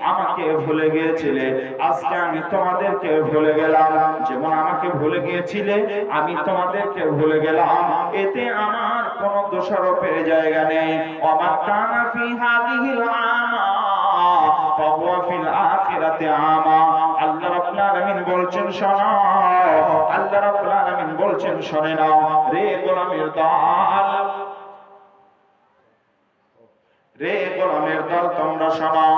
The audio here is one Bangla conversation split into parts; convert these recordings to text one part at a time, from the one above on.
আমাকে ভুলে গিয়েছিলে। আজকে আমি তোমাদেরকে ভুলে গেলাম। যেমন আমাকে ভুলে গিয়েছিলে, আমি তোমাদেরকে ভুলে গেলাম। এতে আমার কোনো দোষারোপের জায়গা নেই। আমার কানা ফি হাদিহিল আল্লাহ রাব্বুল বলছেন, শোনো নাও। রে গোলামের দল রে গোলামের দল তোমরা শোনো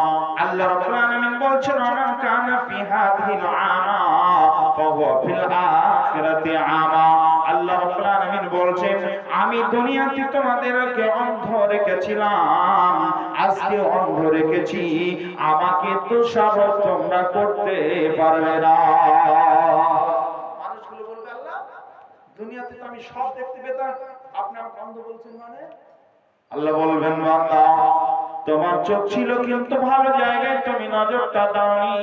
আল্লাহ রাব্বুল আলামিন বলছেন ফি আমা, ফাহুয়া ফিল আখিরাতি আমা। আল্লাহ রাব্বুল আলামিন বলছেন, আমি দুনিয়াতে তোমাদেরকে অন্ধ রেখেছিলাম, আজকে অন্ধ রেখেছি। আমাকে তো সব তোমরা করতে পারবে না। মানুষগুলো বলবে, আল্লাহ, দুনিয়াতে তো আমি সব দেখতে পেতাম। আপনি আমাকে অন্ধ বলছেন মানে? আল্লাহ বলবেন, বান্দা, তোমার চোখ ছিল কিন্তু ভালো জায়গায়, তুমি নজরটা দাওনি।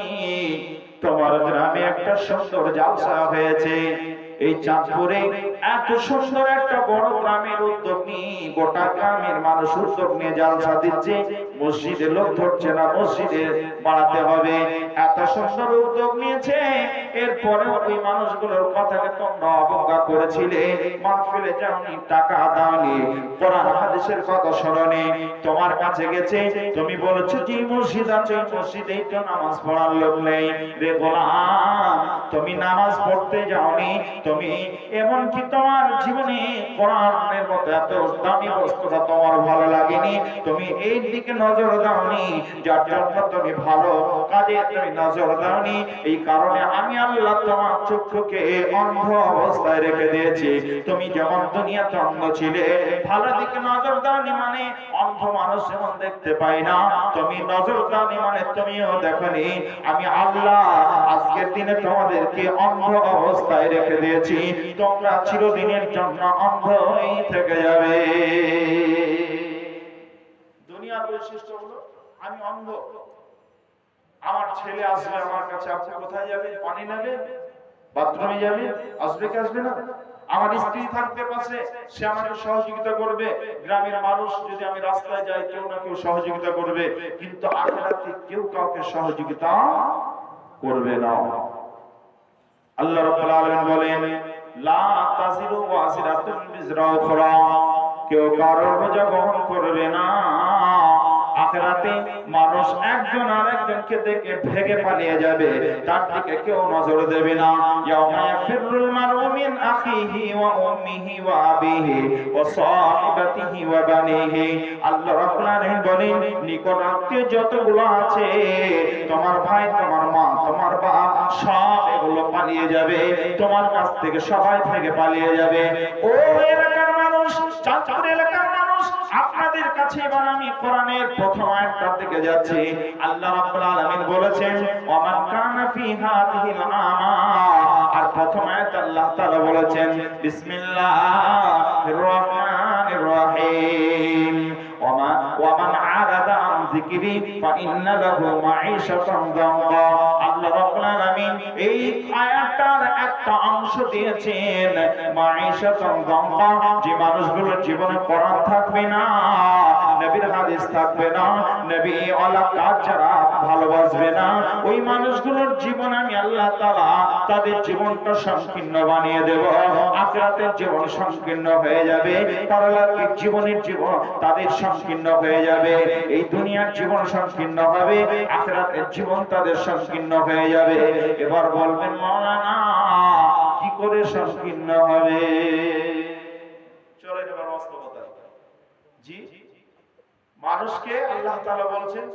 তোমার গ্রামে একটা সুন্দর জালসা হয়েছে। এই চাঁদপুরে এত সুন্দর একটা বড় গ্রামের উদ্যোগ নিয়ে, গোটা গ্রামের মানুষ উদ্যোগ নিয়ে জালসা দিচ্ছে। মসজিদে লোক ধরছে না, মসজিদে বাড়াতে হবে। এত সুন্দর উদ্যোগ নিয়েছে। এরপরে ওই মানুষগুলোর কথাকে তোমরা অবজ্ঞা করেছিলে। মাহফিলে যাওনি টাকা দাওনি, কোরআন হাদিসের কথা স্মরণে তোমার কাছে গেছে, তুমি বলেছ যে মসজিদ আছে মসজিদেই তো নামাজ পড়ার লোক নেই। রে গোলাম, তুমি নামাজ পড়তে যাওনি তুমি এমন কি তোমার জীবনে কোরআনের মতো এত দামি বস্তুটা তোমার ভালো লাগেনি, তুমি এই দিকে নজর দাওনি, যার জন্য তুমি ভালো কাজে তুমি নজর দাওনি। এই কারণে আমি আল্লাহ তোমার চক্ষুকে অন্ধ অবস্থায় রেখে দিয়েছি। তুমি যেমন দুনিয়াতে অন্ধ ছিলে, ভালো দিকে নজর দাওনি মানে অন্ধ মানুষ যেমন দেখতে পাই না, তুমি নজর দাওনি মানে তুমিও দেখনি। আমি আল্লাহ আজকের দিনে তোমাদেরকে অন্ধ অবস্থায় রেখে দিয়েছি। তোমরা চিরদিনের জন্য অন্ধই থেকে যাবে। দুনিয়ার বৈশিষ্ট্য হলো, আমি অন্ধ। আমার ছেলে আসবে আমার কাছে, আপনি কোথায় যাবেন? পানি নেবে? বাথরুমে যাবে? আসবে কি আসবে না? আমার স্ত্রী থাকতে পাশে, সে আমাকে সহযোগিতা করবে। গ্রামের মানুষ, যদি আমি রাস্তায় যাই, কেউ না কেউ সহযোগিতা করবে। কিন্তু আখেরাতে কেউ কাউকে সহযোগিতা করবে না। আল্লাহ রাব্বুল আলামিন বলেন, লা বিজরা উখরা। কেউ কারোর করবে না। আখিরাতে মানুষ একজন দেখে ভেগে পালিয়ে যাবে, তার দিকে কেউ নজর দেবে না। ইয়াউমা ইয়াফিরুল মারউ মিন আখিহি ওয়া উম্মিহি ওয়া আবিহি ওয়া সাহিবাতিহি ওয়া বানিহি। আল্লাহ রাব্বুল আলামিন বলেন, নিকট আত্মীয় যতগুলো আছে তোমার ভাই, তোমার মা, তোমার বাপ সব এগুলো পালিয়ে যাবে। তোমার কাছ থেকে সবাই থেকে পালিয়ে যাবে। ও এলাকার মানুষ, চাঁদপুর এলাকার মানুষ, আপনাদের কাছে এবার আমি কোরআনের প্রথম আয়াতটার দিকে যাচ্ছি। আল্লাহ রাব্বুল আলামিন বলেছেন, ওমান কানা ফি হাদিহিল আমা আর প্রথম আয়াত আল্লাহ তাআলা বলেছেন, বিসমিল্লাহির রহমানির রহিম। ওমা, ওমান আরাদা যিকরি ফাইন্না লাহু মাঈশাতান দাঙ্কা আল্লাহ রাব্বুল আলামিন এই আয়াতটার একটা অংশ দিয়েছেন, মাঈশাতান দাঙ্কা যে মানুষগুলোর জীবনে কোরআন থাকবে না, নবীর হাদিস থাকবে না, নবী ওয়ালা কাজ যারা ভালোবাসবে না। ওই মানুষগুলোর জীবন আমি আল্লাহ তাআলা তাদের জীবনটা সংকীর্ণ বানিয়ে দেব। আখিরাতের জীবন সংকীর্ণ হয়ে যাবে। পরলোকের জীবনের জীবন তাদের সংকীর্ণ হয়ে যাবে। এই দুনিয়ার জীবন সংকীর্ণ হবে। আখিরাতের জীবন তাদের সংকীর্ণ হয়ে যাবে। এবার বলবেন, মাওলানা, কি করে সংকীর্ণ হবে? চলে এবার বাস্তবতা জি, মানুষকে আল্লাহ তাআলা বলছেন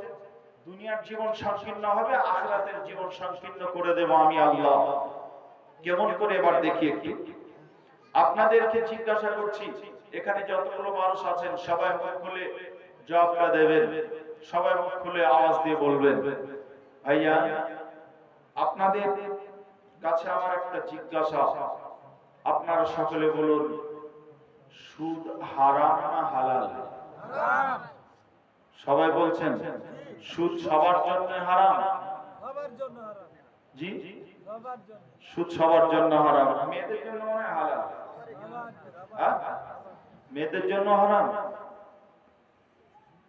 দুনিয়ার জীবন সংকীর্ণ হবে, আখিরাতের জীবন সংকীর্ণ করে দেব আমি আল্লাহ। কেমন করে এবার দেখি একটু। আপনাদেরকে জিজ্ঞাসা করছি, এখানে যতগুলো মানুষ আছেন, সবাই মুখ খুলে জবাবটা দেবেন। সবাই মুখ খুলে আওয়াজ দিয়ে বলবেন। ভাইয়া, আপনাদের কাছে আমার একটা জিজ্ঞাসা। আপনারা সকলে বলুন, সুদ হারাম না হালাল? সবাই বলছেন সুদ সবার জন্য হারাম। জি? সুদ সবার জন্য হারাম। মেয়েদের জন্য হ্যাঁ? মেয়েদের জন্য হারাম।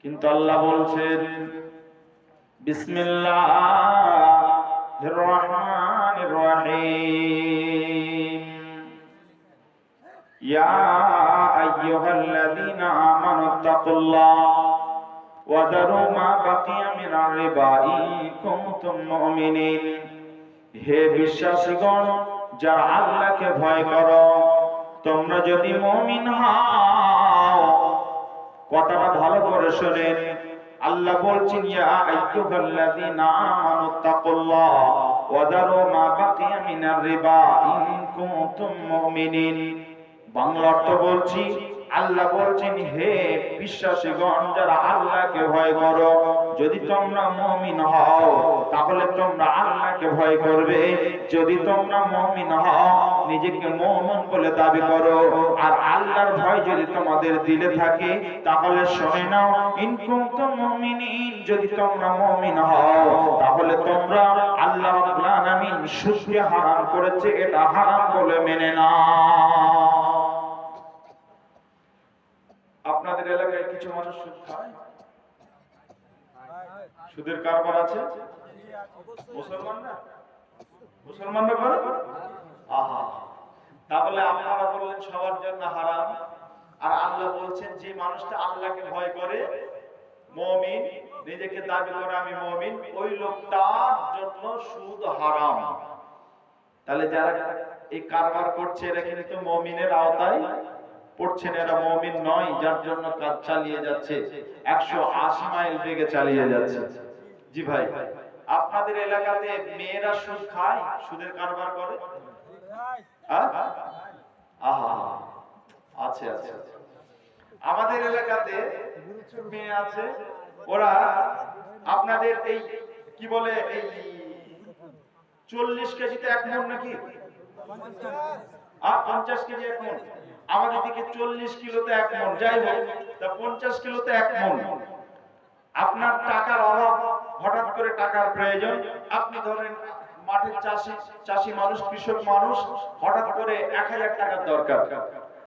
কিন্তু আল্লাহ বলছেন বিসমিল্লাহ রহমান রহিম। ইয়া আইয়ুহাল্লাযীনা আমানু তাকুল্লাহ وذروا ما بقي من الربا إن كنتم مؤمنين হে বিশ্বাসীগণ যারা আল্লাহকে ভয় করো তোমরা যদি মুমিন হও কথাটা ভালো করে শোনেন আল্লাহ বলছেন ইয়া আইয়ুহাল্লাযীনা আমানু তাকুল্লাহ ওয়া দারু মা বাকিয়া মিনার রিবা ইন কুনতুম মুমিনিন বাংলা অর্থ বলছি আল্লাহ বলছেন, হে বিশ্বাসীগণ, যারা আল্লাহকে ভয় করো, যদি তোমরা মুমিন হও, তাহলে তোমরা আল্লাহকে ভয় করবে। যদি তোমরা মুমিন হও, নিজেকে মুমিন বলে দাবি করো। আর আল্লাহর ভয় যদি তোমাদের দিলে থাকে, তাহলে শুনে নাও, ইন কুনতুম মুমিনিন যদি তোমরা মুমিন হও, তাহলে তোমরা আল্লাহ আলামিন সুদকে হারাম করেছে, এটা হারাম বলে মেনে নাও। আপনাদের এলাকায় কিছু মানুষ সুদ খায়? সুদের কারবার আছে? অবশ্যই মুসলমানরা মুসলমানরা করে আহা। তাহলে আপনারা বললেন সবার জন্য হারাম। আর আল্লাহ বলছেন, যে মানুষটা আল্লাহকে ভয় করে, মমিন, নিজেকে দাবি করে আমি মমিন, ওই লোকটার জন্য সুদ হারাম। তাহলে যারা এই কারবার করছে, এরা কিন্তু মমিনের আওতায় পড়ছেন এরা মমিন নয়, যার জন্য কাজ চালিয়ে যাচ্ছে। একশো আশি মাইল বেগে চালিয়ে যাচ্ছে। জি ভাই, আপনাদের এলাকাতে মেয়েরা সুদ খায়, সুদের কারবার করে। আমাদের এলাকাতে মেয়ে আছে, ওরা আপনাদের এই, কি বলে, এই চল্লিশ কেজিতে এক মন নাকি? আর পঞ্চাশ কেজি এক মন? আমাদের দিকে চল্লিশ কিলোতে এক মন। যাই হোক, তা পঞ্চাশ কিলোতে এক মন। আপনার টাকার অভাব, হঠাৎ করে টাকার প্রয়োজন। আপনি ধরেন মাঠের চাষি চাষি মানুষ, কৃষক মানুষ, হঠাৎ করে এক হাজার টাকার দরকার।